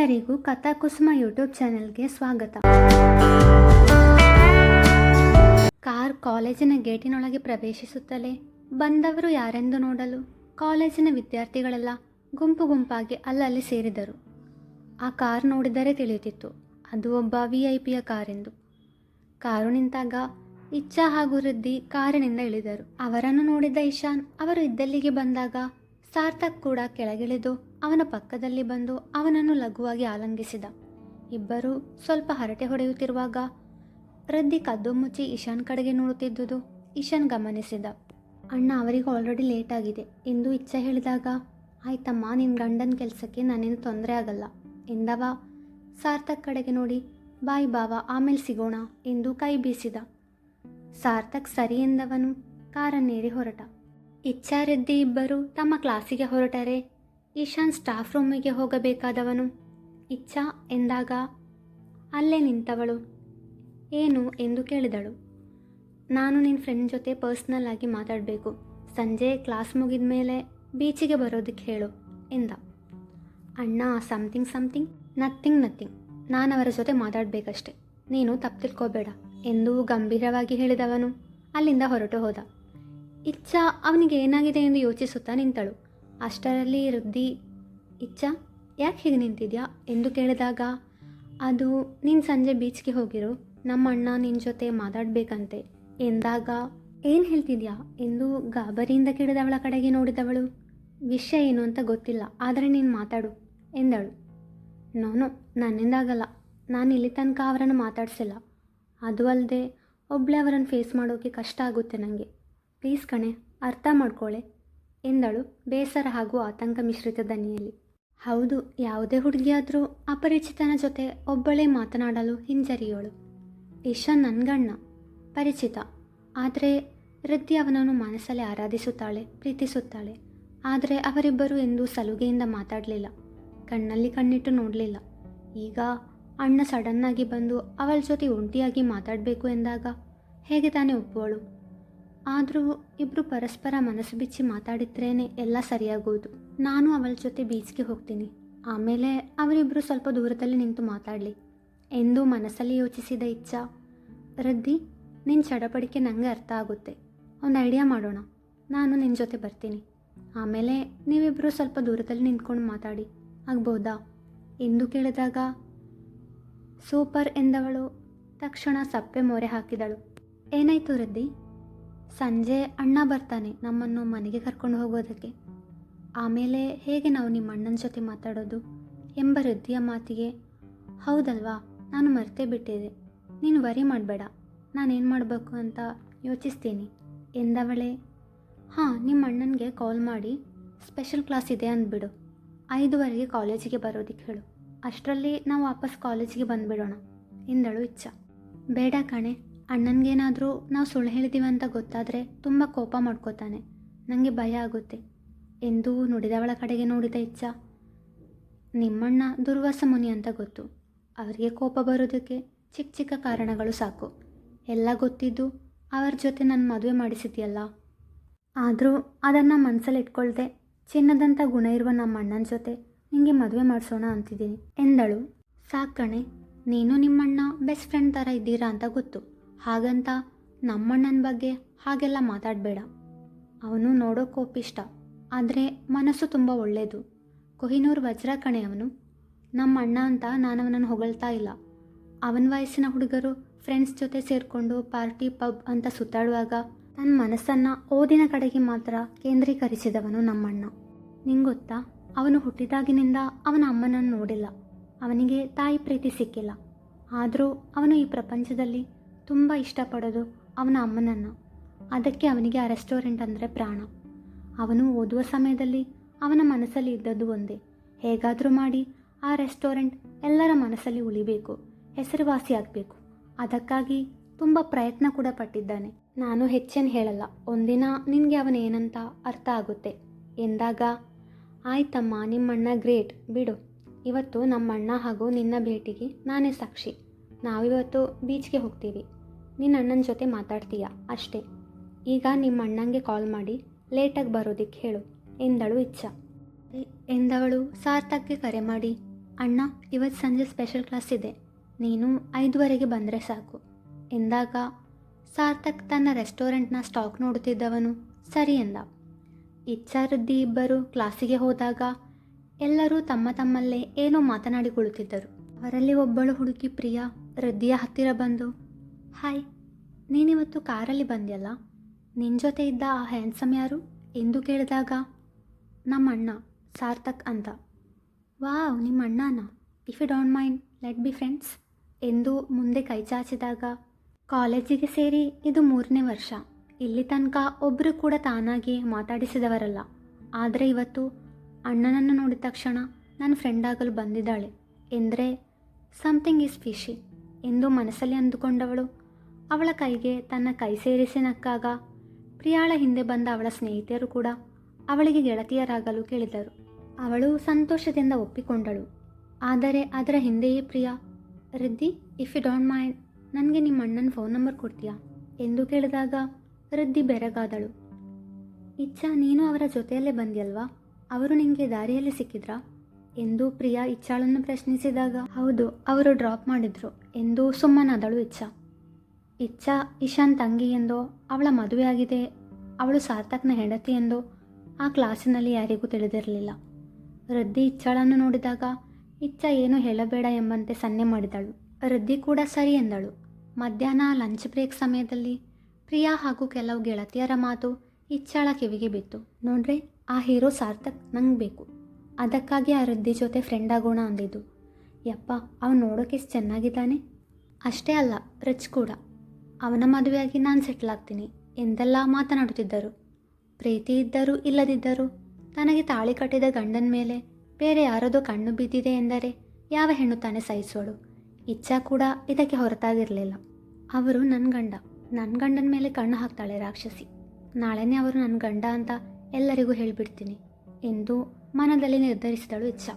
ಎಲ್ಲರಿಗೂ ಕಥಾಕುಸುಮ ಯೂಟ್ಯೂಬ್ ಚಾನೆಲ್ಗೆ ಸ್ವಾಗತ. ಕಾರ್ ಕಾಲೇಜಿನ ಗೇಟಿನೊಳಗೆ ಪ್ರವೇಶಿಸುತ್ತಲೇ ಬಂದವರು ಯಾರೆಂದು ನೋಡಲು ಕಾಲೇಜಿನ ವಿದ್ಯಾರ್ಥಿಗಳೆಲ್ಲ ಗುಂಪು ಗುಂಪಾಗಿ ಅಲ್ಲಲ್ಲಿ ಸೇರಿದರು. ಆ ಕಾರ್ ನೋಡಿದರೆ ತಿಳಿಯುತ್ತಿತ್ತು. ಅದು ಒಬ್ಬ ವಿ ಐ ಪಿಯ ಕಾರೆಂದು. ಕಾರು ನಿಂತಾಗ ಇಚ್ಛಾ ಹಾಗೂ ವೃದ್ಧಿ ಕಾರಿನಿಂದ ಇಳಿದರು. ಅವರನ್ನು ನೋಡಿದ ಇಶಾನ್ ಅವರು ಇದ್ದಲ್ಲಿಗೆ ಬಂದಾಗ ಸಾರ್ಥಕ್ ಕೂಡ ಕೆಳಗಿಳಿದು ಅವನ ಪಕ್ಕದಲ್ಲಿ ಬಂದು ಅವನನ್ನು ಲಘುವಾಗಿ ಆಲಂಗಿಸಿದ. ಇಬ್ಬರು ಸ್ವಲ್ಪ ಹರಟೆ ಹೊಡೆಯುತ್ತಿರುವಾಗ ರದ್ದಿ ಕದ್ದು ಮುಚ್ಚಿ ಇಶಾನ್ ಕಡೆಗೆ ನೋಡುತ್ತಿದ್ದುದು ಇಶಾನ್ ಗಮನಿಸಿದ. ಅಣ್ಣ, ಅವರಿಗೆ ಆಲ್ರೆಡಿ ಲೇಟ್ ಆಗಿದೆ. ಎಂದು ಇಚ್ಛೆ ಹೇಳಿದಾಗ, ಆಯ್ತಮ್ಮ ನಿನ್ನ ಗಂಡನ ಕೆಲಸಕ್ಕೆ ನನ್ನಿಂದ ತೊಂದರೆ ಆಗಲ್ಲ. ಎಂದವ ಸಾರ್ಥಕ್ ಕಡೆಗೆ ನೋಡಿ. ಬಾಯ್ ಬಾವ, ಆಮೇಲೆ ಸಿಗೋಣ. ಎಂದು ಕೈ ಬೀಸಿದ. ಸಾರ್ಥಕ್ ಸರಿ ಎಂದವನು ಕಾರನ್ನೇರಿ ಹೊರಟ. ಇಚ್ಛಾರೆದ್ದಿ ಇಬ್ಬರು ತಮ್ಮ ಕ್ಲಾಸಿಗೆ ಹೊರಟರೆ. ಈಶಾನ್ ಸ್ಟಾಫ್ ರೂಮಿಗೆ ಹೋಗಬೇಕಾದವನು. ಇಚ್ಛಾ ಎಂದಾಗ ಅಲ್ಲೇ ನಿಂತವಳು. ಏನು ಎಂದು ಕೇಳಿದಳು. ನಾನು ನಿನ್ನ ಫ್ರೆಂಡ್ ಜೊತೆ ಪರ್ಸ್ನಲ್ ಆಗಿ ಮಾತಾಡಬೇಕು. ಸಂಜೆ ಕ್ಲಾಸ್ ಮುಗಿದ ಮೇಲೆ ಬೀಚಿಗೆ ಬರೋದಕ್ಕೆ ಹೇಳು ಎಂದ. ಅಣ್ಣ ಸಮಥಿಂಗ್ ಸಮಥಿಂಗ್ ನಥಿಂಗ್ ನಥಿಂಗ್ ನಾನು ಅವರ ಜೊತೆ ಮಾತಾಡಬೇಕಷ್ಟೆ. ನೀನು ತಪ್ಪು ತಿಳ್ಕೋಬೇಡ ಎಂದು ಗಂಭೀರವಾಗಿ ಹೇಳಿದವನು. ಅಲ್ಲಿಂದ ಹೊರಟು ಹೋದ. ಇಚ್ಛಾ ಅವನಿಗೆ ಏನಾಗಿದೆ ಎಂದು ಯೋಚಿಸುತ್ತಾ ನಿಂತಳು. ಅಷ್ಟರಲ್ಲಿ ವೃದ್ಧಿ ಇಚ್ಛ, ಯಾಕೆ ಹೀಗೆ ನಿಂತಿದ್ಯಾ ಎಂದು ಕೇಳಿದಾಗ, ಅದು ನೀನು ಸಂಜೆ ಬೀಚ್ಗೆ ಹೋಗಿರು ನಮ್ಮ ಅಣ್ಣ ನಿನ್ನ ಜೊತೆ ಮಾತಾಡಬೇಕಂತೆ ಎಂದಾಗ, ಏನು ಹೇಳ್ತಿದ್ಯಾ ಎಂದು ಗಾಬರಿಯಿಂದ ಕೇಳಿದವಳ ಕಡೆಗೆ ನೋಡಿದವಳು. ವಿಷಯ ಏನು ಅಂತ ಗೊತ್ತಿಲ್ಲ, ಆದರೆ ನೀನು ಮಾತಾಡು ಎಂದಳು. ನೋನು ನನ್ನಿಂದಾಗಲ್ಲ ನಾನು ಇಲ್ಲಿ ತನಕ ಅವರನ್ನು ಮಾತಾಡಿಸಿಲ್ಲ. ಅದು ಅಲ್ಲದೆ ಒಬ್ಬಳೇ ಅವರನ್ನು ಫೇಸ್ ಮಾಡೋಕ್ಕೆ ಕಷ್ಟ ಆಗುತ್ತೆ ನನಗೆ ಪ್ಲೀಸ್ ಕಣೆ, ಅರ್ಥ ಮಾಡ್ಕೊಳ್ಳೆ ಎಂದಳು ಬೇಸರ ಹಾಗೂ ಆತಂಕ ಮಿಶ್ರಿತ ದನಿಯಲ್ಲಿ. ಹೌದು, ಯಾವುದೇ ಹುಡುಗಿಯಾದರೂ ಅಪರಿಚಿತನ ಜೊತೆ ಒಬ್ಬಳೇ ಮಾತನಾಡಲು ಹಿಂಜರಿಯೋಳು. ಇಶಾನ್ ನನ್ಗಣ್ಣ ಪರಿಚಿತ. ಆದರೆ ವೃದ್ಧಿ ಅವನನ್ನು ಮನಸ್ಸಲ್ಲಿ ಆರಾಧಿಸುತ್ತಾಳೆ, ಪ್ರೀತಿಸುತ್ತಾಳೆ. ಆದರೆ ಅವರಿಬ್ಬರು ಎಂದೂ ಸಲುಗೆಯಿಂದ ಮಾತಾಡಲಿಲ್ಲ. ಕಣ್ಣಲ್ಲಿ ಕಣ್ಣಿಟ್ಟು ನೋಡಲಿಲ್ಲ. ಈಗ ಅಣ್ಣ ಸಡನ್ನಾಗಿ ಬಂದು ಅವಳ ಜೊತೆ ಒಂಟಿಯಾಗಿ ಮಾತಾಡಬೇಕು ಎಂದಾಗ ಹೇಗೆ ತಾನೇ ಒಪ್ಪುವಳು? ಆದರೂ ಇಬ್ಬರು ಪರಸ್ಪರ ಮನಸ್ಸು ಬಿಚ್ಚಿ ಮಾತಾಡಿದ್ರೇ ಎಲ್ಲ ಸರಿಯಾಗೋದು. ನಾನು ಅವಳ ಜೊತೆ ಬೀಚ್ಗೆ ಹೋಗ್ತೀನಿ. ಆಮೇಲೆ ಅವರಿಬ್ಬರು ಸ್ವಲ್ಪ ದೂರದಲ್ಲಿ ನಿಂತು ಮಾತಾಡಲಿ. ಎಂದು ಮನಸ್ಸಲ್ಲಿ ಯೋಚಿಸಿದ ಇಚ್ಛಾ. ರದ್ದಿ ನಿನ್ನ ಚಡಪಡಿಕೆ ನನಗೆ ಅರ್ಥ ಆಗುತ್ತೆ. ಒಂದು ಐಡಿಯಾ ಮಾಡೋಣ. ನಾನು ನಿನ್ನ ಜೊತೆ ಬರ್ತೀನಿ. ಆಮೇಲೆ ನೀವಿಬ್ಬರು ಸ್ವಲ್ಪ ದೂರದಲ್ಲಿ ನಿಂತ್ಕೊಂಡು ಮಾತಾಡಿ. ಆಗ್ಬೋದಾ? ಎಂದು ಕೇಳಿದಾಗ ಸೂಪರ್ ಎಂದವಳು. ತಕ್ಷಣ ಸಪ್ಪೆ ಮೊರೆ ಹಾಕಿದಳು. ಏನಾಯಿತು ವೃದ್ಧಿ ಸಂಜೆ ಅಣ್ಣ ಬರ್ತಾನೆ ನಮ್ಮನ್ನು ಮನೆಗೆ ಕರ್ಕೊಂಡು ಹೋಗೋದಕ್ಕೆ. ಆಮೇಲೆ ಹೇಗೆ ನಾವು ನಿಮ್ಮ ಅಣ್ಣನ ಜೊತೆ ಮಾತಾಡೋದು? ಎಂಬ ವೃದ್ಧಿಯ ಮಾತಿಗೆ, ಹೌದಲ್ವಾ, ನಾನು ಮರೆತೇ ಬಿಟ್ಟಿದೆ ನೀನು ವರಿ ಮಾಡಬೇಡ, ನಾನೇನು ಮಾಡಬೇಕು ಅಂತ ಯೋಚಿಸ್ತೀನಿ, ಎಂದವಳೆ. ಹಾಂ, ನಿಮ್ಮ ಅಣ್ಣನಿಗೆ ಕಾಲ್ ಮಾಡಿ ಸ್ಪೆಷಲ್ ಕ್ಲಾಸ್ ಇದೆ ಅಂದ್ಬಿಡು. ಐದುವರೆಗೆ ಕಾಲೇಜಿಗೆ ಬರೋದಕ್ಕೆ ಹೇಳು. ಅಷ್ಟರಲ್ಲಿ ನಾವು ವಾಪಸ್ ಕಾಲೇಜಿಗೆ ಬಂದುಬಿಡೋಣ, ಎಂದಳು ಇಚ್ಛ. ಬೇಡ ಕಣೆ ಅಣ್ಣನಿಗೇನಾದರೂ ನಾವು ಸುಳ್ಳು ಹೇಳಿದ್ದೀವಿ ಅಂತ ಗೊತ್ತಾದರೆ ತುಂಬ ಕೋಪ ಮಾಡ್ಕೋತಾನೆ. ನನಗೆ ಭಯ ಆಗುತ್ತೆ. ಎಂದು ನುಡಿದವಳ ಕಡೆಗೆ ನೋಡಿದ ಇಚ್ಛ. ನಿಮ್ಮಣ್ಣ ದುರ್ವಾಸ ಮುನಿ ಅಂತ ಗೊತ್ತು. ಅವರಿಗೆ ಕೋಪ ಬರೋದಕ್ಕೆ ಚಿಕ್ಕ ಚಿಕ್ಕ ಕಾರಣಗಳು ಸಾಕು. ಎಲ್ಲ ಗೊತ್ತಿದ್ದು ಅವರ ಜೊತೆ ನಾನು ಮದುವೆ ಮಾಡಿಸಿದ್ಯಲ್ಲ. ಆದರೂ ಅದನ್ನು ಮನಸ್ಸಲ್ಲಿ ಇಟ್ಕೊಳ್ದೆ ಚಿನ್ನದಂಥ ಗುಣ ಇರುವ ನಮ್ಮ ಅಣ್ಣನ ಜೊತೆ ನಿಮಗೆ ಮದುವೆ ಮಾಡಿಸೋಣ ಅಂತಿದ್ದೀನಿ ಎಂದಳು. ಸಾಕಣೆ ನೀನು ನಿಮ್ಮಣ್ಣ ಬೆಸ್ಟ್ ಫ್ರೆಂಡ್ ಥರ ಇದ್ದೀರಾ ಅಂತ ಗೊತ್ತು. ಹಾಗಂತ ನಮ್ಮಣ್ಣನ ಬಗ್ಗೆ ಹಾಗೆಲ್ಲ ಮಾತಾಡಬೇಡ. ಅವನು ನೋಡೋ ಕೋಪಿಷ್ಟ, ಆದರೆ ಮನಸ್ಸು ತುಂಬ ಒಳ್ಳೆಯದು ಕೊಹಿನೂರ್ ವಜ್ರ ಕಣೆ ಅವನು. ನಮ್ಮ ಅಣ್ಣ ಅಂತ ನಾನು ಅವನನ್ನು ಹೊಗಳ್ತಾ ಇಲ್ಲ. ಅವನ ವಯಸ್ಸಿನ ಹುಡುಗರು ಫ್ರೆಂಡ್ಸ್ ಜೊತೆ ಸೇರಿಕೊಂಡು ಪಾರ್ಟಿ ಪಬ್ ಅಂತ ಸುತ್ತಾಡುವಾಗ ತನ್ನ ಮನಸ್ಸನ್ನು ಓದಿನ ಕಡೆಗೆ ಮಾತ್ರ ಕೇಂದ್ರೀಕರಿಸಿದವನು ನಮ್ಮಣ್ಣ. ನಿಂಗೆ ಗೊತ್ತಾ ಅವನು ಹುಟ್ಟಿದಾಗಿನಿಂದ ಅವನ ಅಮ್ಮನನ್ನು ನೋಡಿಲ್ಲ. ಅವನಿಗೆ ತಾಯಿ ಪ್ರೀತಿ ಸಿಕ್ಕಿಲ್ಲ. ಆದರೂ ಅವನು ಈ ಪ್ರಪಂಚದಲ್ಲಿ ತುಂಬ ಇಷ್ಟಪಡೋದು ಅವನ ಅಮ್ಮನನ್ನು. ಅದಕ್ಕೆ ಅವನಿಗೆ ಆ ರೆಸ್ಟೋರೆಂಟ್ ಅಂದರೆ ಪ್ರಾಣ. ಅವನು ಓದುವ ಸಮಯದಲ್ಲಿ ಅವನ ಮನಸ್ಸಲ್ಲಿ ಇದ್ದದ್ದು ಒಂದೇ. ಹೇಗಾದರೂ ಮಾಡಿ ಆ ರೆಸ್ಟೋರೆಂಟ್ ಎಲ್ಲರ ಮನಸ್ಸಲ್ಲಿ ಉಳಿಬೇಕು, ಹೆಸರುವಾಸಿ ಆಗಬೇಕು. ಅದಕ್ಕಾಗಿ ತುಂಬ ಪ್ರಯತ್ನ ಕೂಡ ಪಟ್ಟಿದ್ದಾನೆ. ನಾನು ಹೆಚ್ಚೇನು ಹೇಳಲ್ಲ. ಒಂದಿನ ನಿನಗೆ ಅವನ ಏನಂತ ಅರ್ಥ ಆಗುತ್ತೆ. ಎಂದಾಗ, ಆಯ್ತಮ್ಮ, ನಿಮ್ಮಣ್ಣ ಗ್ರೇಟ್. ಬಿಡು. ಇವತ್ತು ನಮ್ಮಣ್ಣ ಹಾಗೂ ನಿನ್ನ ಭೇಟಿಗೆ ನಾನೇ ಸಾಕ್ಷಿ. ನಾವಿವತ್ತು ಬೀಚ್ಗೆ ಹೋಗ್ತೀವಿ. ನಿನ್ನ ಅಣ್ಣನ ಜೊತೆ ಮಾತಾಡ್ತೀಯ? ಅಷ್ಟೇ. ಈಗ ನಿಮ್ಮ ಅಣ್ಣಂಗೆ ಕಾಲ್ ಮಾಡಿ ಲೇಟಾಗಿ ಬರೋದಿಕ್ಕೆ ಹೇಳು. ಎಂದಳು ಇಚ್ಛ. ಎಂದವಳು? ಸಾರ್ಥಕ್ಗೆ ಕರೆ ಮಾಡಿ. ಅಣ್ಣ ಇವತ್ತು ಸಂಜೆ ಸ್ಪೆಷಲ್ ಕ್ಲಾಸ್ ಇದೆ. ನೀನು ಐದುವರೆಗೆ ಬಂದರೆ ಸಾಕು. ಎಂದಾಗ, ಸಾರ್ಥಕ್ ತನ್ನ ರೆಸ್ಟೋರೆಂಟ್ನ ಸ್ಟಾಕ್ ನೋಡುತ್ತಿದ್ದವನು ಸರಿ ಎಂದ. ಇಚ್ಛಾರದ್ದಿ ಇಬ್ಬರು ಕ್ಲಾಸಿಗೆ ಹೋದಾಗ ಎಲ್ಲರೂ ತಮ್ಮ ತಮ್ಮಲ್ಲೇ ಏನೋ ಮಾತನಾಡಿಕೊಳ್ಳುತ್ತಿದ್ದರು. ಅವರಲ್ಲಿ ಒಬ್ಬಳು ಹುಡುಗಿ ಪ್ರಿಯಾ ರದ್ದಿಯ ಹತ್ತಿರ ಬಂದು ಹಾಯ್, ನೀನಿವತ್ತು ಕಾರಲ್ಲಿ ಬಂದ್ಯಲ್ಲ? ನಿನ್ನ ಜೊತೆ ಇದ್ದ ಆ ಹ್ಯಾಂಡ್ಸಮ್ ಯಾರು? ಎಂದು ಕೇಳಿದಾಗ ನಮ್ಮ ಅಣ್ಣ ಸಾರ್ಥಕ್ ಅಂತ. ವಾವ್ ನಿಮ್ಮ ಅಣ್ಣನ if you don't mind let be friends ಎಂದು ಮುಂದೆ ಕೈ ಚಾಚಿದಾಗ, ಕಾಲೇಜಿಗೆ ಸೇರಿ ಇದು ಮೂರನೇ ವರ್ಷ. ಇಲ್ಲಿ ತನಕ ಒಬ್ಬರು ಕೂಡ ತಾನಾಗಿ ಮಾತಾಡಿಸಿದವರಲ್ಲ. ಆದರೆ ಇವತ್ತು ಅಣ್ಣನನ್ನು ನೋಡಿದ ತಕ್ಷಣ ನನ್ನ ಫ್ರೆಂಡ್ ಆಗಲು ಬಂದಿದ್ದಾಳೆ. ಎಂದರೆ ಸಮಥಿಂಗ್ ಈಸ್ ಫಿಶಿ ಎಂದು ಮನಸ್ಸಲ್ಲಿ ಅಂದುಕೊಂಡವಳು. ಅವಳ ಕೈಗೆ ತನ್ನ ಕೈ ಸೇರಿಸಿ ನಕ್ಕಾಗ, ಪ್ರಿಯಾಳ ಹಿಂದೆ ಬಂದ ಅವಳ ಸ್ನೇಹಿತೆಯರು ಕೂಡ ಅವಳಿಗೆ ಗೆಳತಿಯರಾಗಲು ಕೇಳಿದರು. ಅವಳು ಸಂತೋಷದಿಂದ ಒಪ್ಪಿಕೊಂಡಳು. ಆದರೆ ಅದರ ಹಿಂದೆಯೇ Priya, Riddhi if you don't mind ನನಗೆ ನಿಮ್ಮ ಅಣ್ಣನ ಫೋನ್ ನಂಬರ್ ಕೊಡ್ತೀಯಾ? ಎಂದು ಕೇಳಿದಾಗ ರಿದ್ದಿ ಬೆರಗಾದಳು. ಇಚ್ಛಾ, ನೀನು ಅವರ ಜೊತೆಯಲ್ಲೇ ಬಂದಿಯಲ್ವಾ? ಅವರು ನಿಮಗೆ ದಾರಿಯಲ್ಲಿ ಸಿಕ್ಕಿದ್ರಾ? ಎಂದು ಪ್ರಿಯಾ ಇಚ್ಛಾಳನ್ನು ಪ್ರಶ್ನಿಸಿದಾಗ, ಹೌದು, ಅವರು ಡ್ರಾಪ್ ಮಾಡಿದ್ರು ಎಂದು ಸುಮ್ಮನಾದಳು ಇಚ್ಛಾ. ಇಚ್ಛಾ ಇಶಾನ್ ತಂಗಿ ಎಂದೋ ಅವಳ ಮದುವೆಯಾಗಿದೆ ಅವಳು ಸಾರ್ಥಕ್ನ ಹೆಂಡತಿ ಎಂದೋ ಆ ಕ್ಲಾಸಿನಲ್ಲಿ ಯಾರಿಗೂ ತಿಳಿದಿರಲಿಲ್ಲ. ರದ್ದಿ ಇಚ್ಛಾಳನ್ನು ನೋಡಿದಾಗ, ಇಚ್ಛಾ ಏನು ಹೇಳಬೇಡ ಎಂಬಂತೆ ಸನ್ನೆ ಮಾಡಿದಳು. ರದ್ದಿ ಕೂಡ ಸರಿ ಎಂದಳು. ಮಧ್ಯಾಹ್ನ ಲಂಚ್ ಬ್ರೇಕ್ ಸಮಯದಲ್ಲಿ ಪ್ರಿಯಾ ಹಾಗೂ ಕೆಲವು ಗೆಳತಿಯರ ಮಾತು ಇಚ್ಛಾಳ ಕಿವಿಗೆ ಬಿತ್ತು. ನೋಡ್ರಿ, ಆ ಹೀರೋ ಸಾರ್ಥಕ್ ನಂಗೆ ಬೇಕು. ಅದಕ್ಕಾಗಿ ಆ ರದ್ದಿ ಜೊತೆ ಫ್ರೆಂಡ್ ಆಗೋಣ ಅಂದಿದ್ದು. ಯಪ್ಪ, ಅವ್ನು ನೋಡೋಕೆ ಚೆನ್ನಾಗಿದ್ದಾನೆ? ಅಷ್ಟೇ ಅಲ್ಲ, ರಿಚ್ ಕೂಡ. ಅವನ ಮದುವೆಯಾಗಿ ನಾನು ಸೆಟ್ಲ್ ಆಗ್ತೀನಿ. ಎಂದೆಲ್ಲ ಮಾತನಾಡುತ್ತಿದ್ದರು? ಪ್ರೀತಿ ಇದ್ದರೂ ಇಲ್ಲದಿದ್ದರೂ ತನಗೆ ತಾಳಿ ಕಟ್ಟಿದ ಗಂಡನ ಮೇಲೆ ಬೇರೆ ಯಾರದೋ ಕಣ್ಣು ಬಿದ್ದಿದೆ ಎಂದರೆ ಯಾವ ಹೆಣ್ಣು ತಾನೇ ಸಹಿಸೋಳು ಇಚ್ಛಾ ಕೂಡ ಇದಕ್ಕೆ ಹೊರತಾಗಿರಲಿಲ್ಲ. ಅವರು ನನ್ನ ಗಂಡ. ನನ್ನ ಗಂಡನ ಮೇಲೆ ಕಣ್ಣು ಹಾಕ್ತಾಳೆ ರಾಕ್ಷಸಿ. ನಾಳೆನೇ ಅವರು ನನ್ನ ಗಂಡ ಅಂತ ಎಲ್ಲರಿಗೂ ಹೇಳಿಬಿಡ್ತೀನಿ. ಎಂದು ಮನದಲ್ಲಿ ನಿರ್ಧರಿಸಿದಳು ಇಚ್ಛಾ.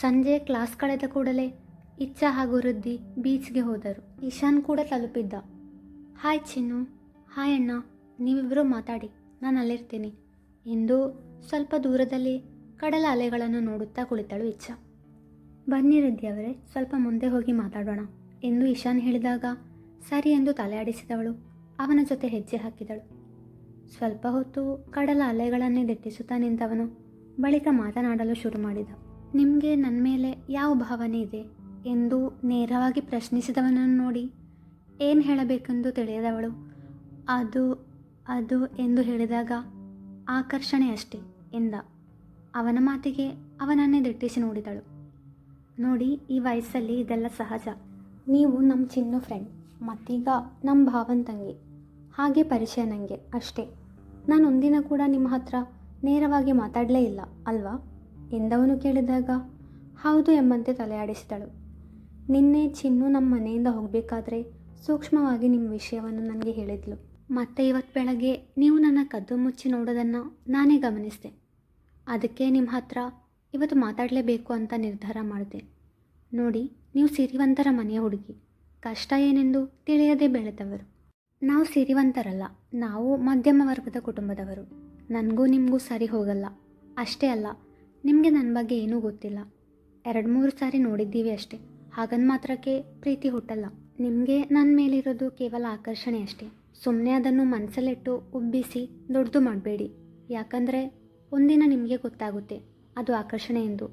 ಸಂಜೆ ಕ್ಲಾಸ್ ಕಳೆದ ಕೂಡಲೇ ಇಚ್ಛಾ ಹಾಗೂ ವೃದ್ಧಿ ಬೀಚ್ಗೆ ಹೋದರು. ಇಶಾನ್ ಕೂಡ ತಲುಪಿದ್ದ. ಹಾಯ್ ಚಿನ್ನು, ಹಾಯ್ ಅಣ್ಣ ನೀವಿಬ್ಬರು ಮಾತಾಡಿ, ನಾನು ಅಲ್ಲಿರ್ತೀನಿ. ಎಂದು ಸ್ವಲ್ಪ ದೂರದಲ್ಲಿ ಕಡಲ ಅಲೆಗಳನ್ನು ನೋಡುತ್ತಾ ಕುಳಿತಳು ಇಚ್ಛ. ಬನ್ನಿ ಅವರೇ, ಸ್ವಲ್ಪ ಮುಂದೆ ಹೋಗಿ ಮಾತಾಡೋಣ, ಎಂದು ಇಶಾನ್ ಹೇಳಿದಾಗ ಸರಿ ಎಂದು ತಲೆಯಾಡಿಸಿದವಳು ಅವನ ಜೊತೆ ಹೆಜ್ಜೆ ಹಾಕಿದಳು. ಸ್ವಲ್ಪ ಹೊತ್ತು ಕಡಲ ಅಲೆಗಳನ್ನೇ ದಿಟ್ಟಿಸುತ್ತಾ ನಿಂತವನು. ಬಳಿಕ ಮಾತನಾಡಲು ಶುರು ಮಾಡಿದ. ನಿಮಗೆ ನನ್ನ ಮೇಲೆ ಯಾವ ಭಾವನೆ ಇದೆ? ಎಂದು ನೇರವಾಗಿ ಪ್ರಶ್ನಿಸಿದವನನ್ನು ನೋಡಿ ಏನು ಹೇಳಬೇಕೆಂದು ತಿಳಿಯದವಳು? ಅದು ಅದು ಎಂದು ಹೇಳಿದಾಗ ಆಕರ್ಷಣೆ ಅಷ್ಟೇ ಎಂದ. ಅವನ ಮಾತಿಗೆ ಅವನನ್ನೇ ದಿಟ್ಟಿಸಿ ನೋಡಿದಳು. ನೋಡಿ, ಈ ವಯಸ್ಸಲ್ಲಿ ಇದೆಲ್ಲ ಸಹಜ. ನೀವು ನಮ್ಮ ಚಿನ್ನು ಫ್ರೆಂಡ್ ಮತ್ತೀಗ ನಮ್ಮ ಭಾವನ್ ತಂಗಿ. ಹಾಗೆ ಪರಿಚಯ ನನಗೆ ಅಷ್ಟೇ. ನಾನು ಒಂದಿನ ಕೂಡ ನಿಮ್ಮ ಹತ್ರ ನೇರವಾಗಿ ಮಾತಾಡಲೇ ಇಲ್ಲ, ಅಲ್ವಾ? ಎಂದವನು ಕೇಳಿದಾಗ ಹೌದು ಎಂಬಂತೆ ತಲೆಯಾಡಿಸಿದಳು. ನಿನ್ನೆ ಚಿನ್ನು ನಮ್ಮ ಮನೆಯಿಂದ ಹೋಗಬೇಕಾದ್ರೆ ಸೂಕ್ಷ್ಮವಾಗಿ ನಿಮ್ಮ ವಿಷಯವನ್ನು ನನಗೆ ಹೇಳಿದ್ಲು. ಮತ್ತೆ ಇವತ್ತು ಬೆಳಗ್ಗೆ ನೀವು ನನ್ನ ಕದ್ದು ಮುಚ್ಚಿ ನೋಡೋದನ್ನು ನಾನೇ ಗಮನಿಸಿದೆ. ಅದಕ್ಕೆ ನಿಮ್ಮ ಹತ್ರ ಇವತ್ತು ಮಾತಾಡಲೇಬೇಕು ಅಂತ ನಿರ್ಧಾರ ಮಾಡಿದೆ. ನೋಡಿ, ನೀವು ಸಿರಿವಂತರ ಮನೆಯ ಹುಡುಗಿ. ಕಷ್ಟ ಏನೆಂದು ತಿಳಿಯದೆ ಬೆಳೆದವರು. ನಾವು ಸಿರಿವಂತರಲ್ಲ, ನಾವು ಮಧ್ಯಮ ವರ್ಗದ ಕುಟುಂಬದವರು. ನನಗೂ ನಿಮಗೂ ಸರಿ ಹೋಗಲ್ಲ. ಅಷ್ಟೇ ಅಲ್ಲ, ನಿಮಗೆ ನನ್ನ ಬಗ್ಗೆ ಏನೂ ಗೊತ್ತಿಲ್ಲ. ಎರಡು ಮೂರು ಸಾರಿ ನೋಡಿದ್ದೀವಿ ಅಷ್ಟೇ. ಹಾಗಂದ ಮಾತ್ರಕ್ಕೆ ಪ್ರೀತಿ ಹುಟ್ಟಲ್ಲ. ನಿಮಗೆ ನನ್ನ ಮೇಲಿರೋದು ಕೇವಲ ಆಕರ್ಷಣೆ ಅಷ್ಟೇ. ಸುಮ್ಮನೆ ಅದನ್ನು ಮನಸ್ಸಲ್ಲಿಟ್ಟು ಉಬ್ಬಿಸಿ ದೊಡ್ಡದು ಮಾಡಬೇಡಿ. ಯಾಕಂದರೆ ಒಂದಿನ ನಿಮಗೆ ಗೊತ್ತಾಗುತ್ತೆ, ಅದು ಆಕರ್ಷಣೆ ಎಂದು.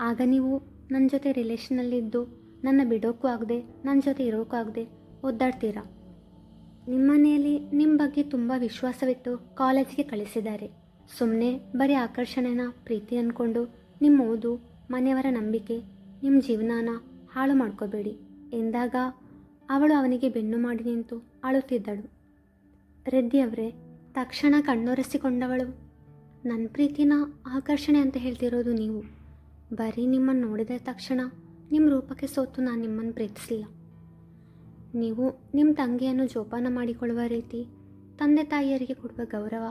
ಆಗ ನೀವು ನನ್ನ ಜೊತೆ ರಿಲೇಷನಲ್ಲಿದ್ದು ನನ್ನ ಬಿಡೋಕ್ಕೂ ಆಗದೆ ನನ್ನ ಜೊತೆ ಇರೋಕ್ಕೂ ಆಗದೆ ಒದ್ದಾಡ್ತೀರಾ? ನಿಮ್ಮ ನಿಮ್ಮ ಬಗ್ಗೆ ತುಂಬ ವಿಶ್ವಾಸವಿಟ್ಟು ಕಾಲೇಜಿಗೆ ಕಳಿಸಿದ್ದಾರೆ. ಸುಮ್ಮನೆ ಬರೀ ಆಕರ್ಷಣೆನ ಪ್ರೀತಿ ಅಂದ್ಕೊಂಡು ನಿಮ್ಮ ಓದು, ಮನೆಯವರ ನಂಬಿಕೆ ನಿಮ್ಮ ಜೀವನಾನ ಹಾಳು ಮಾಡ್ಕೋಬೇಡಿ. ಎಂದಾಗ ಅವಳು ಅವನಿಗೆ ಬೆನ್ನು ಮಾಡಿ ನಿಂತು ಅಳುತ್ತಿದ್ದಳು. ರೆಡ್ಡಿ ಅವರೇ, ತಕ್ಷಣ ಕಣ್ಣೊರೆಸಿಕೊಂಡವಳು. ನನ್ನ ಪ್ರೀತಿನ ಆಕರ್ಷಣೆ ಅಂತ ಹೇಳ್ತಿರೋದು ನೀವು. ಬರೀ ನಿಮ್ಮನ್ನು ನೋಡಿದ ತಕ್ಷಣ ನಿಮ್ಮ ರೂಪಕ್ಕೆ ಸೋತು ನಾನು ನಿಮ್ಮನ್ನು ಪ್ರೀತಿಸಿಲ್ಲ ನೀವು ನಿಮ್ಮ ತಂಗಿಯನ್ನು ಜೋಪಾನ ಮಾಡಿಕೊಳ್ಳುವ ರೀತಿ, ತಂದೆ ತಾಯಿಯರಿಗೆ ಕೊಡುವ ಗೌರವ,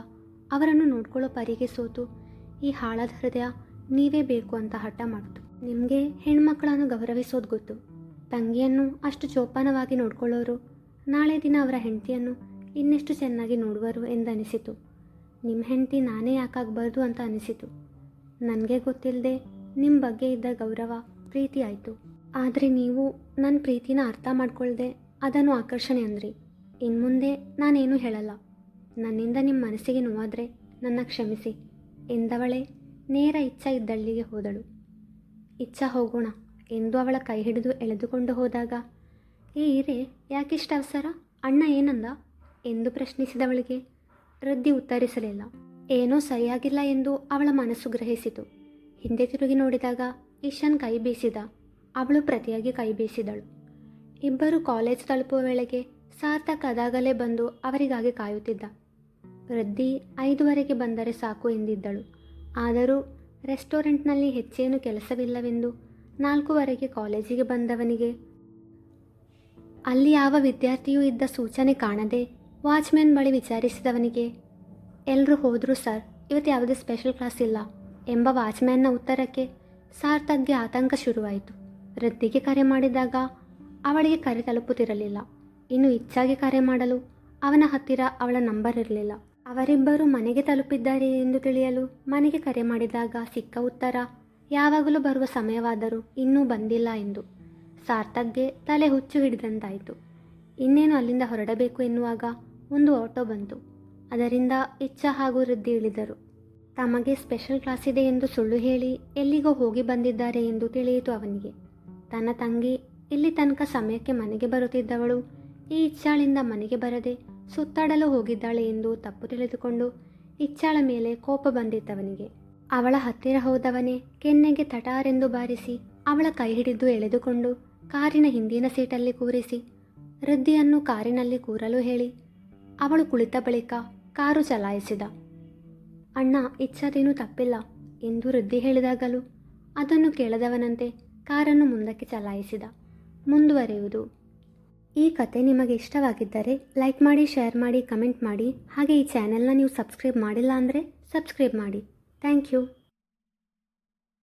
ಅವರನ್ನು ನೋಡ್ಕೊಳ್ಳೋ ಪರಿಗೆ ಸೋತು ಈ ಹಾಳದ ಹೃದಯ ನೀವೇ ಬೇಕು ಅಂತ ಹಠ ಮಾಡಿತು. ನಿಮಗೆ ಹೆಣ್ಮಕ್ಕಳನ್ನು ಗೌರವಿಸೋದು ಗೊತ್ತು. ತಂಗಿಯನ್ನು ಅಷ್ಟು ಜೋಪಾನವಾಗಿ ನೋಡ್ಕೊಳ್ಳೋರು. ನಾಳೆ ದಿನ ಅವರ ಹೆಂಡತಿಯನ್ನು ಇನ್ನೆಷ್ಟು ಚೆನ್ನಾಗಿ ನೋಡುವರು ಎಂದನಿಸಿತು. ನಿಮ್ಮ ಹೆಂಡತಿ ನಾನೇ ಯಾಕಾಗಬಾರ್ದು ಅಂತ ಅನಿಸಿತು. ನನಗೆ ಗೊತ್ತಿಲ್ಲದೆ ನಿಮ್ಮ ಬಗ್ಗೆ ಇದ್ದ ಗೌರವ, ಪ್ರೀತಿ ಆಯಿತು. ಆದರೆ ನೀವು ನನ್ನ ಪ್ರೀತಿನ ಅರ್ಥ ಮಾಡ್ಕೊಳ್ಳದೆ ಅದನ್ನು ಆಕರ್ಷಣೆ ಅಂದ್ರಿ. ಇನ್ನು ಮುಂದೆ ನಾನೇನು ಹೇಳಲ್ಲ. ನನ್ನಿಂದ ನಿಮ್ಮ ಮನಸ್ಸಿಗೆ ನೋವಾದರೆ ನನ್ನ ಕ್ಷಮಿಸಿ ಎಂದವಳೆ ನೇರ ಇಚ್ಛ ಇದ್ದಳ್ಳಿಗೆ ಹೋದಳು. ಇಚ್ಛ ಹೋಗೋಣ ಎಂದು ಅವಳ ಕೈ ಹಿಡಿದು ಎಳೆದುಕೊಂಡು ಹೋದಾಗ ಏ ಇರೇ ಯಾಕಿಷ್ಟ ಅವಸರ? ಅಣ್ಣ ಏನಂದ? ಎಂದು ಪ್ರಶ್ನಿಸಿದವಳಿಗೆ, ರದ್ದಿ ಉತ್ತರಿಸಲಿಲ್ಲ. ಏನೋ ಸರಿಯಾಗಿಲ್ಲ ಎಂದು ಅವಳ ಮನಸ್ಸು ಗ್ರಹಿಸಿತು. ಹಿಂದೆ ತಿರುಗಿ ನೋಡಿದಾಗ ಇಶಾನ್ ಕೈ ಬೀಸಿದ. ಅವಳು ಪ್ರತಿಯಾಗಿ ಕೈ ಬೀಸಿದಳು. ಇಬ್ಬರು ಕಾಲೇಜ್ ತಲುಪುವ ವೇಳೆಗೆ ಸಾರ್ಥಕ್ ಅದಾಗಲೇ ಬಂದು ಅವರಿಗಾಗಿ ಕಾಯುತ್ತಿದ್ದ. ರದ್ದಿ ಐದುವರೆಗೆ ಬಂದರೆ ಸಾಕು ಎಂದಿದ್ದಳು. ಆದರೂ ರೆಸ್ಟೋರೆಂಟ್ನಲ್ಲಿ ಹೆಚ್ಚೇನು ಕೆಲಸವಿಲ್ಲವೆಂದು ನಾಲ್ಕೂವರೆಗೆ ಕಾಲೇಜಿಗೆ ಬಂದವನಿಗೆ. ಅಲ್ಲಿ ಯಾವ ವಿದ್ಯಾರ್ಥಿಯೂ ಇದ್ದ ಸೂಚನೆ ಕಾಣದೆ ವಾಚ್ಮ್ಯಾನ್ ಬಳಿ ವಿಚಾರಿಸಿದವನಿಗೆ ಎಲ್ಲರೂ ಹೋದರು ಸರ್, ಇವತ್ತು ಯಾವುದೇ ಸ್ಪೆಷಲ್ ಕ್ಲಾಸ್ ಇಲ್ಲ ಎಂಬ ವಾಚ್ಮ್ಯಾನ್ನ ಉತ್ತರಕ್ಕೆ ಸಾರ್ಥಕ್ಗೆ ಆತಂಕ ಶುರುವಾಯಿತು. ವೃದ್ಧಿಗೆ ಕರೆ ಮಾಡಿದಾಗ ಅವಳಿಗೆ ಕರೆ ತಲುಪುತ್ತಿರಲಿಲ್ಲ. ಇನ್ನು ಹೆಚ್ಚಾಗಿ ಕರೆ ಮಾಡಲು ಅವನ ಹತ್ತಿರ ಅವಳ ನಂಬರ್ ಇರಲಿಲ್ಲ. ಅವರಿಬ್ಬರು ಮನೆಗೆ ತಲುಪಿದ್ದಾರೆ ಎಂದು ತಿಳಿಯಲು ಮನೆಗೆ ಕರೆ ಮಾಡಿದಾಗ ಸಿಕ್ಕ ಉತ್ತರ ಯಾವಾಗಲೂ ಬರುವ ಸಮಯವಾದರೂ ಇನ್ನೂ ಬಂದಿಲ್ಲ ಎಂದು. ಸಾರ್ಥಕ್ಗೆ ತಲೆ ಹುಚ್ಚು ಹಿಡಿದಂತಾಯಿತು. ಇನ್ನೇನು ಅಲ್ಲಿಂದ ಹೊರಡಬೇಕು ಎನ್ನುವಾಗ ಒಂದು ಆಟೋ ಬಂತು. ಅದರಿಂದ ಇಚ್ಛ ಹಾಗೂ ವೃದ್ಧಿ ಇಳಿದರು. ತಮಗೆ ಸ್ಪೆಷಲ್ ಕ್ಲಾಸ್ ಇದೆ ಎಂದು ಸುಳ್ಳು ಹೇಳಿ ಎಲ್ಲಿಗೋ ಹೋಗಿ ಬಂದಿದ್ದಾರೆ ಎಂದು ತಿಳಿಯಿತು ಅವನಿಗೆ. ತನ್ನ ತಂಗಿ ಇಲ್ಲಿ ತನಕ ಸಮಯಕ್ಕೆ ಮನೆಗೆ ಬರುತ್ತಿದ್ದವಳು ಈ ಇಚ್ಛಾಳಿಂದ ಮನೆಗೆ ಬರದೆ ಸುತ್ತಾಡಲು ಹೋಗಿದ್ದಾಳೆ ಎಂದು ತಪ್ಪು ತಿಳಿದುಕೊಂಡು ಇಚ್ಛಾಳ ಮೇಲೆ ಕೋಪ ಬಂದಿದ್ದವನಿಗೆ ಅವಳ ಹತ್ತಿರ ಹೋದವನೇ ಕೆನ್ನೆಗೆ ತಟಾರೆಂದು ಬಾರಿಸಿ ಅವಳ ಕೈ ಹಿಡಿದು ಎಳೆದುಕೊಂಡು ಕಾರಿನ ಹಿಂದಿನ ಸೀಟಲ್ಲಿ ಕೂರಿಸಿ ವೃದ್ಧಿಯನ್ನು ಕಾರಿನಲ್ಲಿ ಕೂರಲು ಹೇಳಿ ಅವಳು ಕುಳಿತ ಬಳಿಕ ಕಾರು ಚಲಾಯಿಸಿದ. ಅಣ್ಣ, ಇಚ್ಛಾದೇನೂ ತಪ್ಪಿಲ್ಲ, ಎಂದು ವೃದ್ಧಿ ಹೇಳಿದಾಗಲೂ ಅದನ್ನು ಕೇಳದವನಂತೆ ಕಾರನ್ನು ಮುಂದಕ್ಕೆ ಚಲಾಯಿಸಿದ. ಮುಂದುವರೆಯುವುದು. ಈ ಕತೆ ನಿಮಗೆ ಇಷ್ಟವಾಗಿದ್ದರೆ ಲೈಕ್ ಮಾಡಿ, ಶೇರ್ ಮಾಡಿ, ಕಮೆಂಟ್ ಮಾಡಿ, ಹಾಗೆ ಈ ಚಾನೆಲ್ನ ನೀವು ಸಬ್ಸ್ಕ್ರೈಬ್ ಮಾಡಿಲ್ಲ ಅಂದರೆ ಸಬ್ಸ್ಕ್ರೈಬ್ ಮಾಡಿ. Thank you